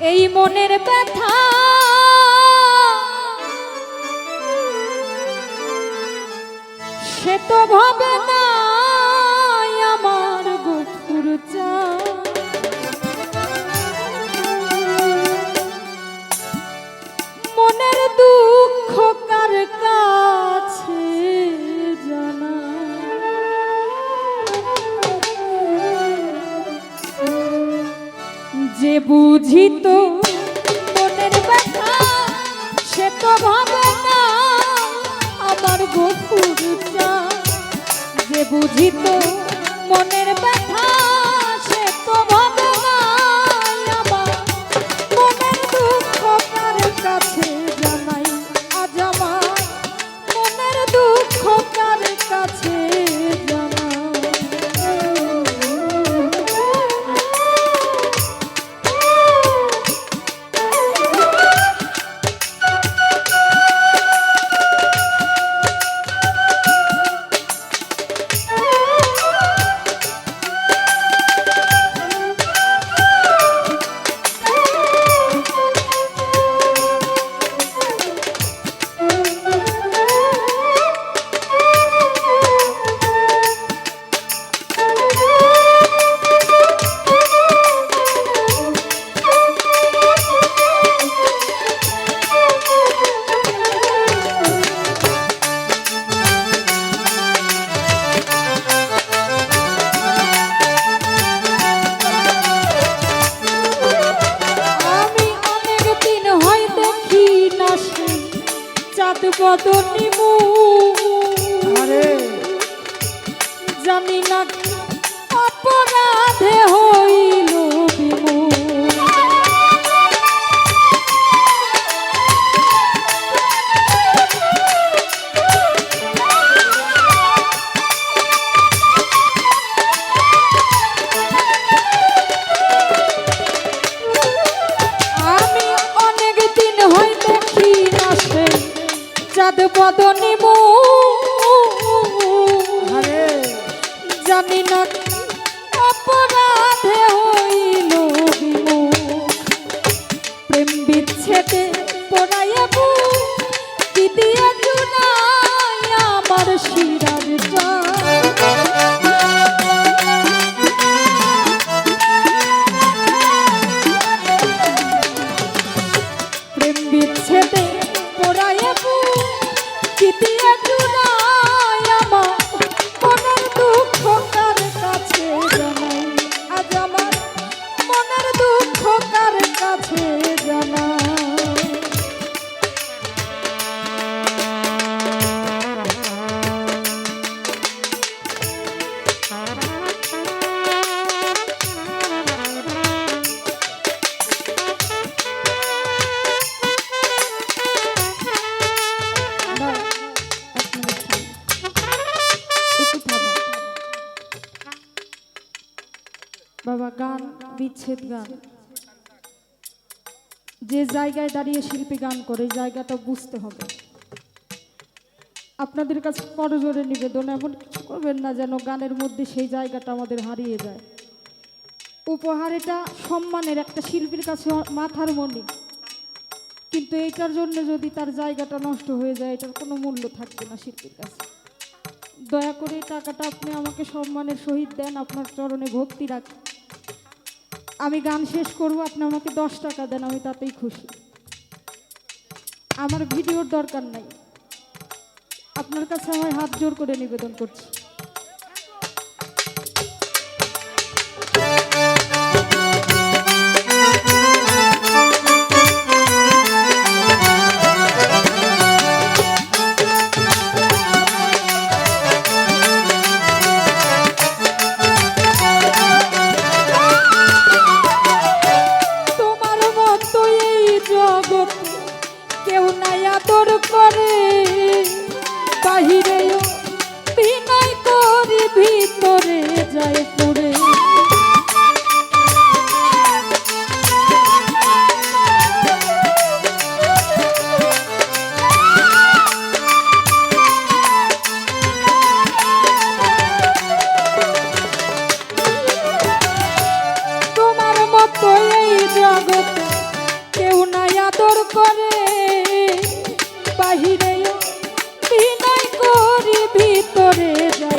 এই মনের ব্যথা। সে তো ভাবে না বুঝিত মনের জানি না অপরাধে হইল চাঁদ বদনি আরে জানি না, অপরাধে হইল প্রেম বিচ্ছেদে পড়াইয়া বুক কি দিয়ে আমার শিরার প্রেম বিচ্ছেদে পড়াইয়া বুক কি বাবা গান, বিচ্ছেদ গান। যে জায়গায় দাঁড়িয়ে শিল্পী গান করে জায়গাটা বুঝতে হবে। আপনাদের কাছে করজোরে নিবেদন, এমন কিছু করবেন না যেন গানের মধ্যে সেই জায়গাটা আমাদের হারিয়ে যায়। উপহার এটা সম্মানের একটা শিল্পীর কাছে মাথার মনি কিন্তু এইটার জন্য যদি তার জায়গাটা নষ্ট হয়ে যায়, এটার কোনো মূল্য থাকবে না শিল্পীর কাছে। দয়া করে টাকাটা আপনি আমাকে সম্মানের সহিত দেন, আপনার চরণে ভক্তি রাখেন আমি গান শেষ করব, আপনি আমাকে দশ টাকা দেন, আমি তাতেই খুশি। আমার ভিডিওর দরকার নাই। আপনার কাছে আমার হাত জোর করে নিবেদন করছি। জোর করে বাহিরে বিনয় করি ভিতরে যা